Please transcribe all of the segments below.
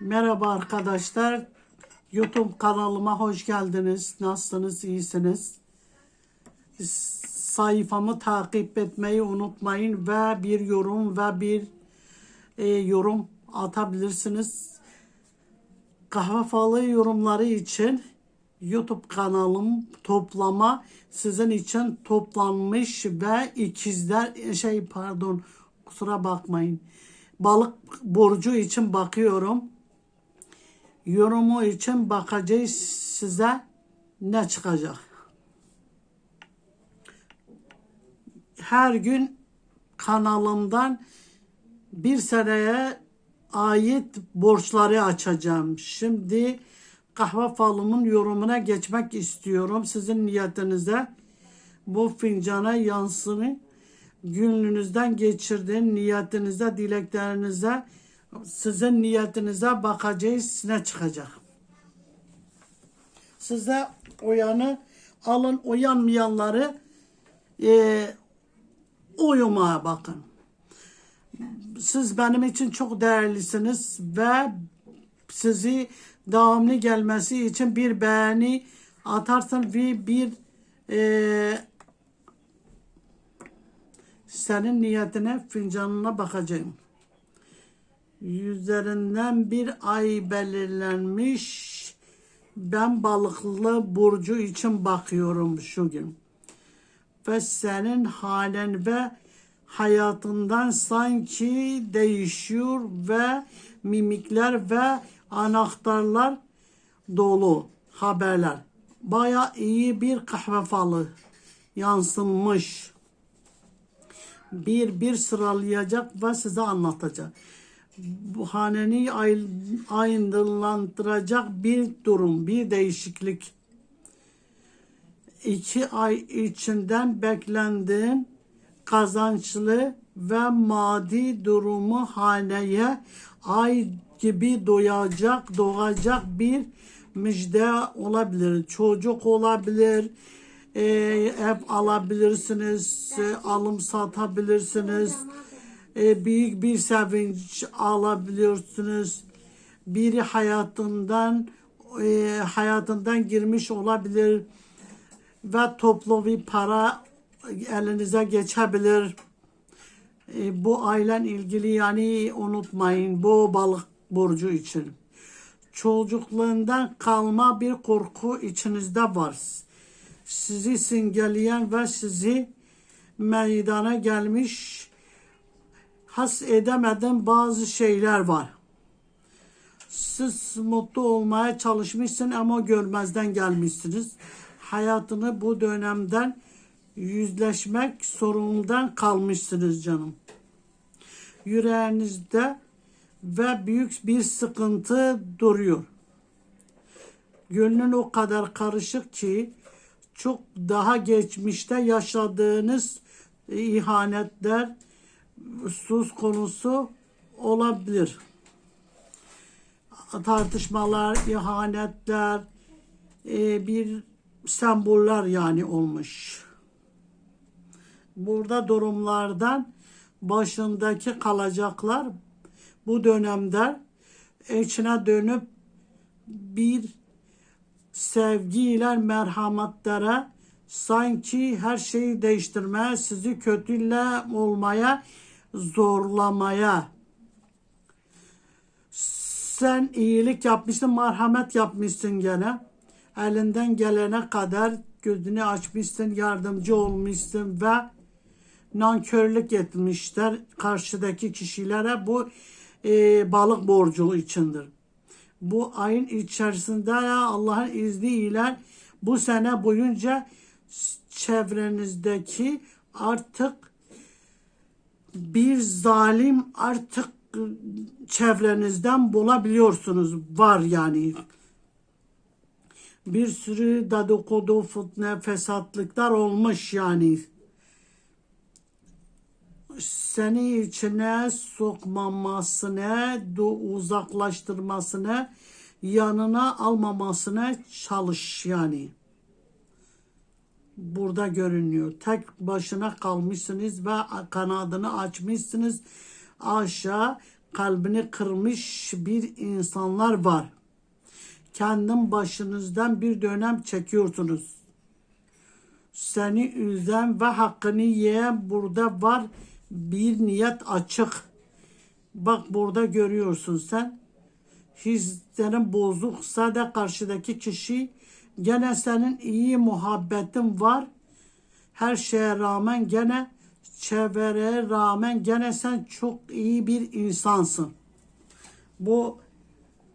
Merhaba arkadaşlar. YouTube kanalıma hoş geldiniz. Nasılsınız? İyisiniz? Sayfamı takip etmeyi unutmayın ve bir yorum ve bir e, yorum atabilirsiniz. Kahve falı yorumları için YouTube kanalım toplama sizin için toplanmış ve ikizler şey pardon kusura bakmayın. Balık burcu için bakıyorum. Yorumu için bakacağız size ne çıkacak. Her gün kanalımdan bir seneye ait borçları açacağım. Şimdi kahve falımın yorumuna geçmek istiyorum. Sizin niyetinize bu fincana yansını günlüğünüzden geçirdiğin niyetinize, dileklerinize, sizin niyetinize bakacağız ne çıkacak. Size uyanı alın, uyanmayanları e, uyumaya bakın. Siz benim için çok değerlisiniz ve sizi devamlı gelmesi için bir beğeni atarsın ve bir e, senin niyetine fincanına bakacağım. Yüzlerinden bir ay belirlenmiş. Ben balıklı burcu için bakıyorum şu gün. Ve senin halen ve hayatından sanki değişiyor ve mimikler ve anahtarlar dolu haberler. Baya iyi bir kahve falı yansınmış. Bir bir sıralayacak ve size anlatacak. Bu haneni ay- aydınlandıracak bir durum, bir değişiklik. İki ay içinden beklendiğin kazançlı ve maddi durumu haneye ay gibi doyacak, doğacak bir müjde olabilir. Çocuk olabilir, e, ev alabilirsiniz, e, alım satabilirsiniz, e, büyük bir sevinç alabilirsiniz. Biri hayatından e, hayatından girmiş olabilir ve toplu bir para elinize geçebilir. E, bu ailen ilgili yani unutmayın bu balık burcu için. Çocukluğundan kalma bir korku içinizde var. Sizi simgeleyen ve sizi meydana gelmiş has edemeden bazı şeyler var. Siz mutlu olmaya çalışmışsın ama görmezden gelmişsiniz. Hayatını bu dönemden yüzleşmek sorunundan kalmışsınız canım. Yüreğinizde ve büyük bir sıkıntı duruyor. Gönlün o kadar karışık ki çok daha geçmişte yaşadığınız ihanetler söz konusu olabilir. Tartışmalar, ihanetler, e, bir semboller yani olmuş. Burada durumlardan başındaki kalacaklar bu dönemde içine dönüp bir sevgiyle merhametlere sanki her şeyi değiştirmeye, sizi kötüyle olmaya, zorlamaya. Sen iyilik yapmışsın, merhamet yapmışsın gene. Elinden gelene kadar gözünü açmışsın, yardımcı olmuşsun ve nankörlük etmişler karşıdaki kişilere bu e, balık borcu içindir. Bu ayın içerisinde Allah'ın izniyle bu sene boyunca çevrenizdeki artık bir zalim artık çevrenizden bulabiliyorsunuz. Var yani. Bir sürü dedikodu, fitne, fesatlıklar olmuş yani seni içine sokmamasına, uzaklaştırmasına, yanına almamasına çalış yani. Burada görünüyor. Tek başına kalmışsınız ve kanadını açmışsınız. Aşağı kalbini kırmış bir insanlar var. Kendim başınızdan bir dönem çekiyorsunuz. Seni üzen ve hakkını yiyen burada var bir niyet açık. Bak burada görüyorsun sen. Hislerin bozuksa da karşıdaki kişi gene senin iyi muhabbetin var. Her şeye rağmen gene çevreye rağmen gene sen çok iyi bir insansın. Bu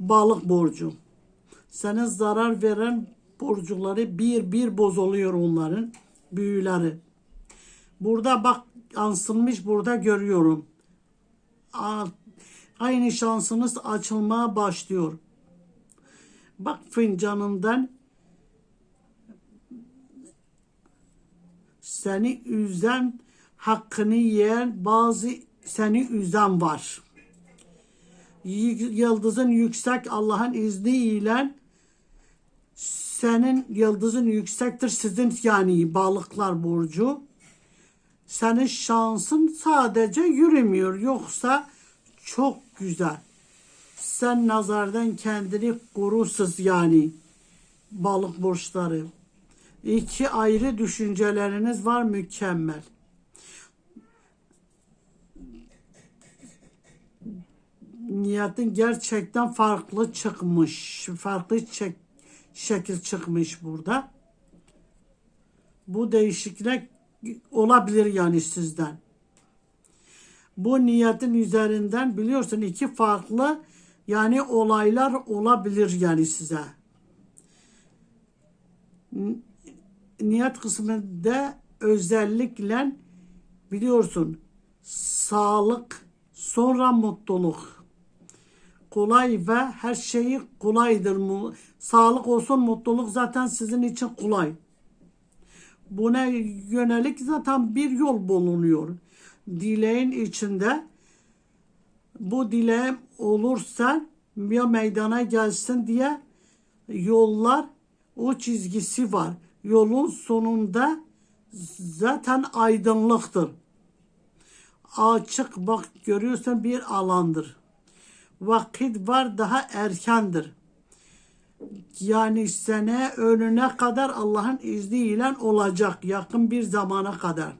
balık burcu. Senin zarar veren burcuları bir bir bozuluyor onların büyüleri. Burada bak yansılmış burada görüyorum. Aynı şansınız açılmaya başlıyor. Bak fincanından seni üzen, hakkını yiyen bazı seni üzen var. Yıldızın yüksek Allah'ın izniyle senin yıldızın yüksektir sizin yani balıklar burcu. Senin şansın sadece yürümüyor yoksa çok güzel. Sen nazardan kendini korusuz yani balık burçları. İki ayrı düşünceleriniz var mükemmel. Niyetin gerçekten farklı çıkmış. Farklı çek- şekil çıkmış burada. Bu değişiklik olabilir yani sizden. Bu niyetin üzerinden biliyorsun iki farklı yani olaylar olabilir yani size. N- Niyet kısmında özellikle biliyorsun sağlık sonra mutluluk kolay ve her şeyi kolaydır. Sağlık olsun mutluluk zaten sizin için kolay. Buna yönelik zaten bir yol bulunuyor. Dileğin içinde bu dileğim olursa ya meydana gelsin diye yollar o çizgisi var. Yolun sonunda zaten aydınlıktır. Açık bak görüyorsan bir alandır. Vakit var daha erkendir. Yani sene önüne kadar Allah'ın izniyle olacak yakın bir zamana kadar.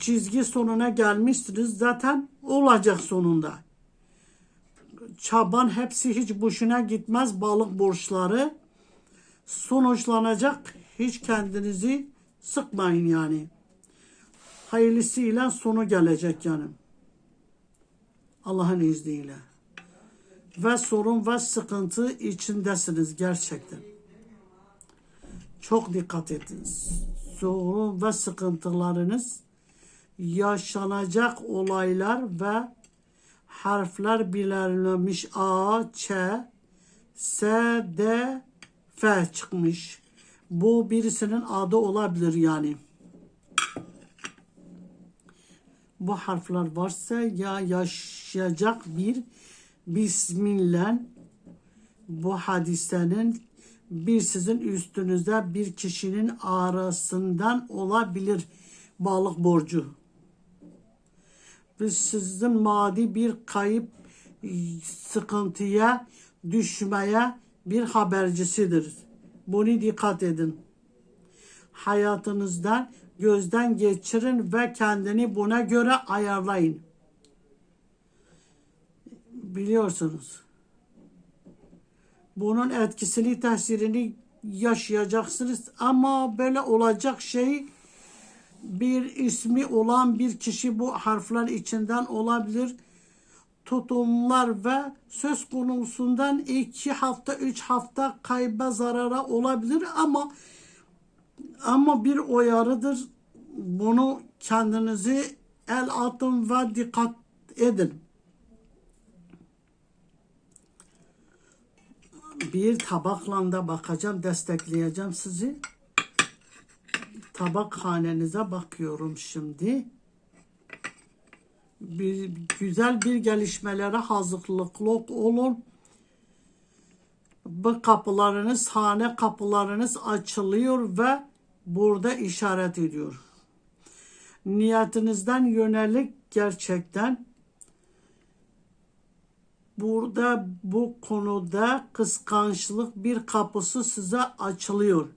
Çizgi sonuna gelmişsiniz zaten olacak sonunda. Çaban hepsi hiç boşuna gitmez balık borçları. Sonuçlanacak hiç kendinizi sıkmayın yani. Hayırlısıyla sonu gelecek yani. Allah'ın izniyle ve sorun ve sıkıntı içindesiniz gerçekten. Çok dikkat edin. Sorun ve sıkıntılarınız yaşanacak olaylar ve harfler belirlenmiş A, Ç, S, D, F çıkmış. Bu birisinin adı olabilir yani. Bu harfler varsa ya yaşayacak bir Bismillah bu hadisenin bir sizin üstünüzde bir kişinin arasından olabilir balık borcu. Biz sizin maddi bir kayıp sıkıntıya düşmeye bir habercisidir. Bunu dikkat edin. Hayatınızdan gözden geçirin ve kendini buna göre ayarlayın biliyorsunuz. Bunun etkisini, tesirini yaşayacaksınız ama böyle olacak şey bir ismi olan bir kişi bu harfler içinden olabilir. Tutumlar ve söz konusundan iki hafta, üç hafta kayba zarara olabilir ama ama bir uyarıdır. Bunu kendinizi el atın ve dikkat edin. bir tabakla da bakacağım, destekleyeceğim sizi. Tabak hanenize bakıyorum şimdi. Bir, güzel bir gelişmelere hazırlıklı olun. Bu kapılarınız, hane kapılarınız açılıyor ve burada işaret ediyor. Niyetinizden yönelik gerçekten burada bu konuda kıskançlık bir kapısı size açılıyor.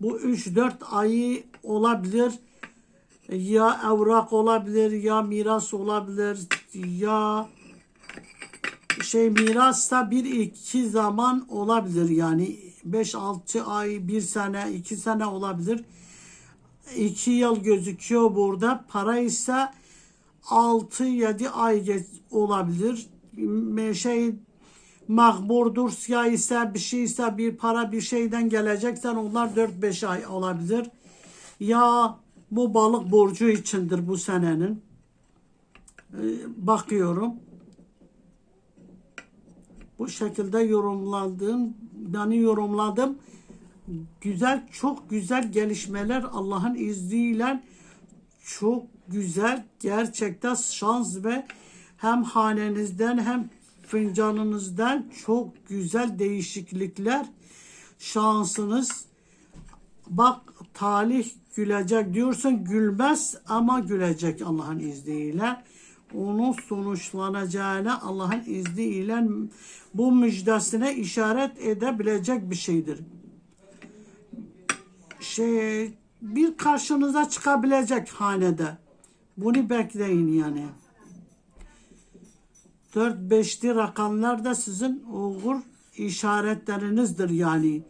Bu 3-4 ayı olabilir. Ya evrak olabilir, ya miras olabilir, ya şey mirasta bir iki zaman olabilir yani 5-6 ay, bir sene, iki sene olabilir. 2 yıl gözüküyor burada. Para ise 6-7 ay olabilir. Şey mahburdur ya ise bir şey ise bir para bir şeyden geleceksen onlar 4-5 ay olabilir. Ya bu balık borcu içindir bu senenin. Ee, bakıyorum. Bu şekilde yorumladığım, yani yorumladım. Güzel, çok güzel gelişmeler Allah'ın izniyle çok güzel gerçekten şans ve hem hanenizden hem fincanınızdan çok güzel değişiklikler şansınız bak talih gülecek diyorsun gülmez ama gülecek Allah'ın izniyle onun sonuçlanacağına Allah'ın izniyle bu müjdesine işaret edebilecek bir şeydir şey bir karşınıza çıkabilecek hanede. Bunu bekleyin yani. 4-5'li rakamlar da sizin uğur işaretlerinizdir yani.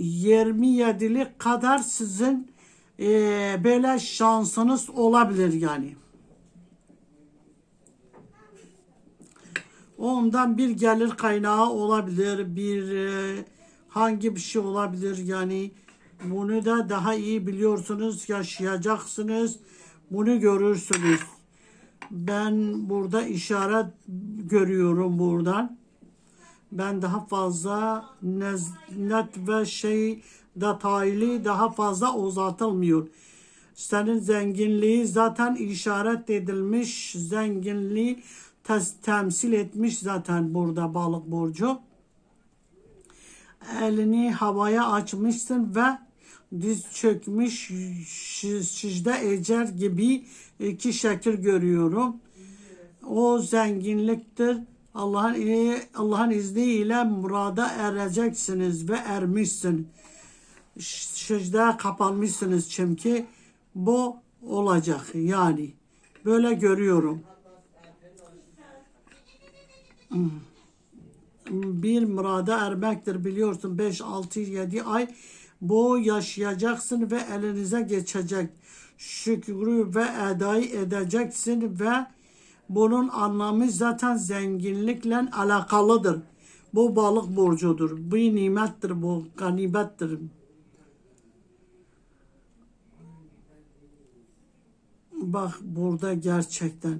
27'lik kadar sizin eee, böyle şansınız olabilir yani. Ondan bir gelir kaynağı olabilir, bir e, hangi bir şey olabilir yani bunu da daha iyi biliyorsunuz, yaşayacaksınız, bunu görürsünüz. Ben burada işaret görüyorum buradan. Ben daha fazla nez- net ve şey detaylı daha fazla uzatılmıyor. Senin zenginliği zaten işaret edilmiş, zenginliği temsil etmiş zaten burada balık burcu. Elini havaya açmışsın ve diz çökmüş şi- secde eder gibi iki şekil görüyorum. O zenginliktir. Allah'ın Allah'ın izniyle murada ereceksiniz ve ermişsin. Secdeye kapanmışsınız çünkü bu olacak yani. Böyle görüyorum. bir murada ermektir biliyorsun 5 6 7 ay bu yaşayacaksın ve elinize geçecek şükrü ve edayı edeceksin ve bunun anlamı zaten zenginlikle alakalıdır. Bu balık borcudur. Bu nimettir, bu ganibettir. Bak burada gerçekten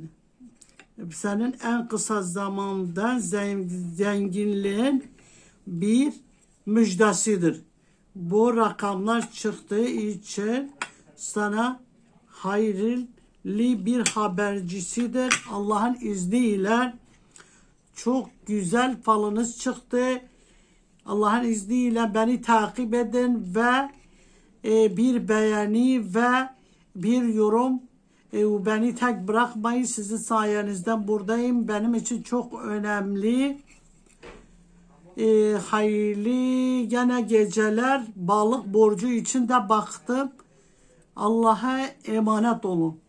senin en kısa zamanda zen- zenginliğin bir müjdesidir. Bu rakamlar çıktığı için sana hayırlı bir habercisidir. Allah'ın izniyle çok güzel falınız çıktı. Allah'ın izniyle beni takip edin ve e, bir beğeni ve bir yorum e, beni tek bırakmayın. Sizin sayenizden buradayım. Benim için çok önemli. E, hayırlı gene geceler. Balık borcu için de baktım. Allah'a emanet olun.